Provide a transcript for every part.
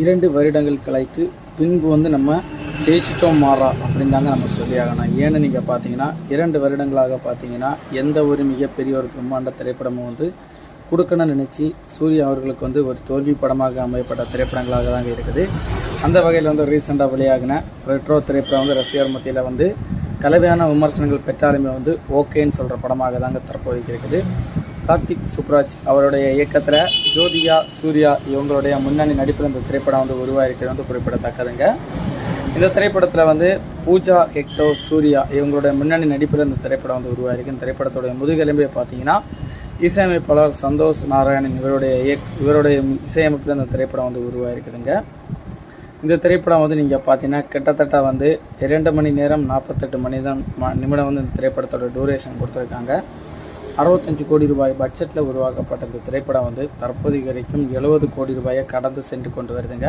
இரண்டு வருடங்கள் கலைத்து பின்பு வந்து நம்ம ஜெயிச்சிட்டோம் மாறா அப்படின்னு தாங்க நம்ம சொல்லி ஆகணும் ஏன்னு நீங்கள் பார்த்தீங்கன்னா இரண்டு வருடங்களாக பார்த்தீங்கன்னா எந்த ஒரு மிகப்பெரிய ஒரு பிரம்மாண்ட திரைப்படமும் வந்து கொடுக்கணும்னு நினச்சி சூர்யா அவர்களுக்கு வந்து ஒரு தோல்வி படமாக அமையப்பட்ட திரைப்படங்களாக தாங்க இருக்குது. அந்த வகையில் வந்து ரீசெண்டாக வெளியாகின ரெட்ரோ திரைப்படம் வந்து ரசிகர் மத்தியில் வந்து கலவையான விமர்சனங்கள் பெற்றாலுமே வந்து ஓகேன்னு சொல்கிற படமாக தாங்க தற்போதைக்கு இருக்குது. கார்த்திக் சுப்ராஜ் அவருடைய இயக்கத்தில் ஜோதிகா சூர்யா இவங்களுடைய முன்னணி நடிப்பில் இந்த திரைப்படம் வந்து உருவாயிருக்கிறது வந்து குறிப்பிடத்தக்கதுங்க. இந்த திரைப்படத்தில் வந்து பூஜா ஹெக்டோ சூர்யா இவங்களுடைய முன்னணி நடிப்பில் இந்த திரைப்படம் வந்து உருவாயிருக்கு இந்த திரைப்படத்துடைய முதுகெலும்பே பார்த்தீங்கன்னா இசையமைப்பாளர் சந்தோஷ் நாராயணன் இவருடைய இயக் இவருடைய இசையமைப்பில் இந்த திரைப்படம் வந்து உருவாயிருக்குதுங்க. இந்த திரைப்படம் வந்து நீங்கள் பார்த்தீங்கன்னா கிட்டத்தட்ட வந்து இரண்டு மணி நேரம் நாற்பத்தெட்டு மணி தான் நிமிடம் வந்து இந்த திரைப்படத்தோட டூரேஷன் கொடுத்துருக்காங்க. அறுபத்தஞ்சு கோடி ரூபாய் பட்ஜெட்டில் உருவாக்கப்பட்ட இந்த திரைப்படம் வந்து தற்போது வரைக்கும் எழுபது கோடி ரூபாயை கடந்து சென்று கொண்டு வருதுங்க.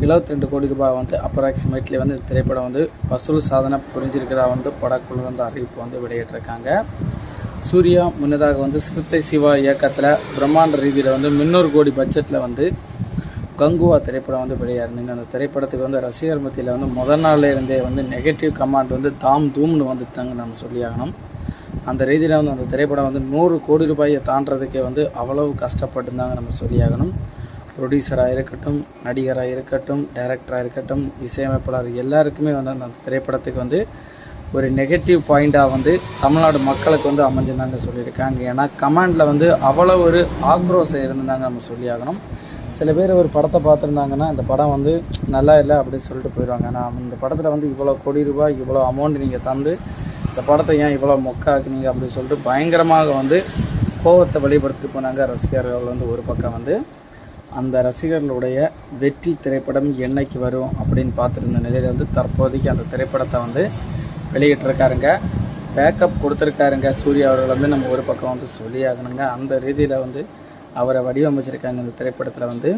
72 ரெண்டு கோடி ரூபாய் வந்து அப்ராக்சிமேட்லி வந்து இந்த திரைப்படம் வந்து வசூல் சாதனை புரிஞ்சிருக்கிறதா வந்து படக்குழு வந்து அறிவிப்பு வந்து வெளியிட்டிருக்காங்க. சூர்யா முன்னதாக வந்து சிறுத்தை சிவா இயக்கத்தில் பிரம்மாண்ட ரீதியில் வந்து முந்நூறு கோடி பட்ஜெட்டில் வந்து கங்குவா திரைப்படம் வந்து வெளியாயிருந்துங்க அந்த திரைப்படத்துக்கு வந்து ரசிகர் மத்தியில் வந்து முதல் நாள்லேருந்தே வந்து நெகட்டிவ் கமாண்ட் வந்து தாம் தூம்னு வந்துட்டாங்க நம்ம சொல்லியாகணும். அந்த ரீதியில் வந்து அந்த திரைப்படம் வந்து நூறு கோடி ரூபாயை தாண்டதுக்கே வந்து அவ்வளவு கஷ்டப்பட்டுருந்தாங்க நம்ம சொல்லியாகணும். ப்ரொடியூசராக இருக்கட்டும் நடிகராக இருக்கட்டும் டைரக்டராக இருக்கட்டும் இசையமைப்பாளர் எல்லாருக்குமே வந்து அந்த திரைப்படத்துக்கு வந்து ஒரு நெகட்டிவ் பாயிண்ட்டாக வந்து தமிழ்நாடு மக்களுக்கு வந்து அமைஞ்சிருந்தாங்க சொல்லியிருக்காங்க. ஏன்னா கமாண்டில் வந்து அவ்வளோ ஒரு ஆக்ரோஷம் இருந்திருந்தாங்க நம்ம சொல்லியாகணும். சில பேர் ஒரு படத்தை பார்த்துருந்தாங்கன்னா இந்த படம் வந்து நல்லா இல்லை அப்படின்னு சொல்லிட்டு போயிடுவாங்க. ஆனால் இந்த படத்தில் வந்து இவ்வளோ கோடி ரூபாய் இவ்வளோ அமௌண்ட் நீங்கள் தந்து இந்த படத்தை ஏன் இவ்வளோ மொக்காக்குனீங்க அப்படின்னு சொல்லிட்டு பயங்கரமாக வந்து கோவத்தை வெளிப்படுத்திட்டு போனாங்க ரசிகர்கள் வந்து ஒரு பக்கம் வந்து. அந்த ரசிகர்களுடைய வெற்றி திரைப்படம் என்னைக்கு வரும் அப்படின்னு பார்த்துருந்த நிலையில் வந்து தற்போதைக்கு அந்த திரைப்படத்தை வந்து வெளியிட்டிருக்காருங்க. பேக்கப் கொடுத்துருக்காருங்க. சூர்யா அவர்கள் வந்து நம்ம ஒரு பக்கம் வந்து சொல்லியாகணுங்க. அந்த ரீதியில் வந்து அவரை வடிவமைச்சிருக்காங்க இந்த திரைப்படத்தில் வந்து.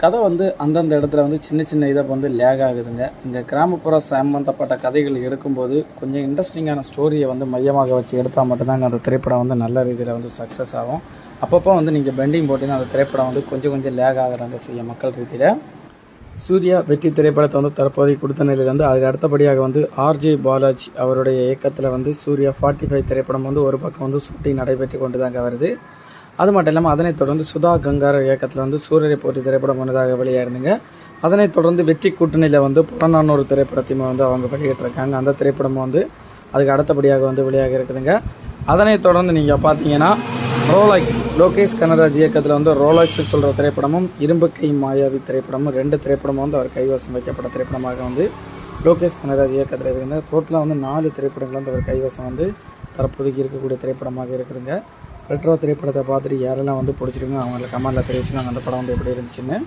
கதை வந்து அந்தந்த இடத்துல வந்து சின்ன சின்ன இதை வந்து லேக் ஆகுதுங்க. இங்கே கிராமப்புற சம்பந்தப்பட்ட கதைகள் எடுக்கும்போது கொஞ்சம் இன்ட்ரெஸ்டிங்கான ஸ்டோரியை வந்து மையமாக வச்சு எடுத்தால் மட்டும்தாங்க அந்த திரைப்படம் வந்து நல்ல ரீதியில் வந்து சக்ஸஸ் ஆகும். அப்பப்போ வந்து நீங்கள் பெண்டிங் போட்டிங்கன்னா அந்த திரைப்படம் வந்து கொஞ்சம் கொஞ்சம் லேக் ஆகுறாங்க செய்யும் மக்கள் ரீதியில். சூர்யா வெற்றி திரைப்படத்தை வந்து தற்போதைய கொடுத்த நிலையில் வந்து அதுக்கு அடுத்தபடியாக வந்து ஆர்ஜே பாலாஜி அவருடைய இயக்கத்தில் வந்து சூர்யா ஃபார்ட்டி ஃபைவ் திரைப்படம் வந்து ஒரு பக்கம் வந்து ஷூட்டிங் நடைபெற்று கொண்டு தாங்க வருது. அது மட்டும் இல்லாமல் அதனைத் தொடர்ந்து சுதா கங்கார இயக்கத்தில் வந்து சூரியரை போட்டி திரைப்படம் முன்னதாக வெளியாயிருந்துங்க. அதனைத் தொடர்ந்து வெற்றி கூட்டணியில் வந்து புறநானூறு திரைப்படத்தையுமே வந்து அவங்க வெளியிட்டிருக்காங்க அந்த திரைப்படமும் வந்து அதுக்கு அடுத்தபடியாக வந்து வெளியாக இருக்குதுங்க. அதனைத் தொடர்ந்து நீங்கள் பார்த்தீங்கன்னா ரோலக்ஸ் லோகேஷ் கனராஜ் இயக்கத்தில் வந்து ரோலக்ஸ் சொல்கிற திரைப்படமும் இரும்பு கை மாயாவி திரைப்படமும் ரெண்டு திரைப்படமும் வந்து அவர் கைவசம் வைக்கப்பட்ட திரைப்படமாக வந்து லோகேஷ் கனராஜ் இயக்கத்தில் இருக்குதுங்க. டோட்டலாக வந்து நாலு திரைப்படங்கள் வந்து அவர் கைவசம் வந்து தற்போதைக்கு இருக்கக்கூடிய திரைப்படமாக இருக்குதுங்க. ரெட்ரோ திரைப்படத்தை பார்த்துட்டு யாரெல்லாம் வந்து பிடிச்சிருங்க அவங்களை கமெண்டில் தெரிவிச்சுங்க அந்த படம் வந்து எப்படி இருந்துச்சுன்னு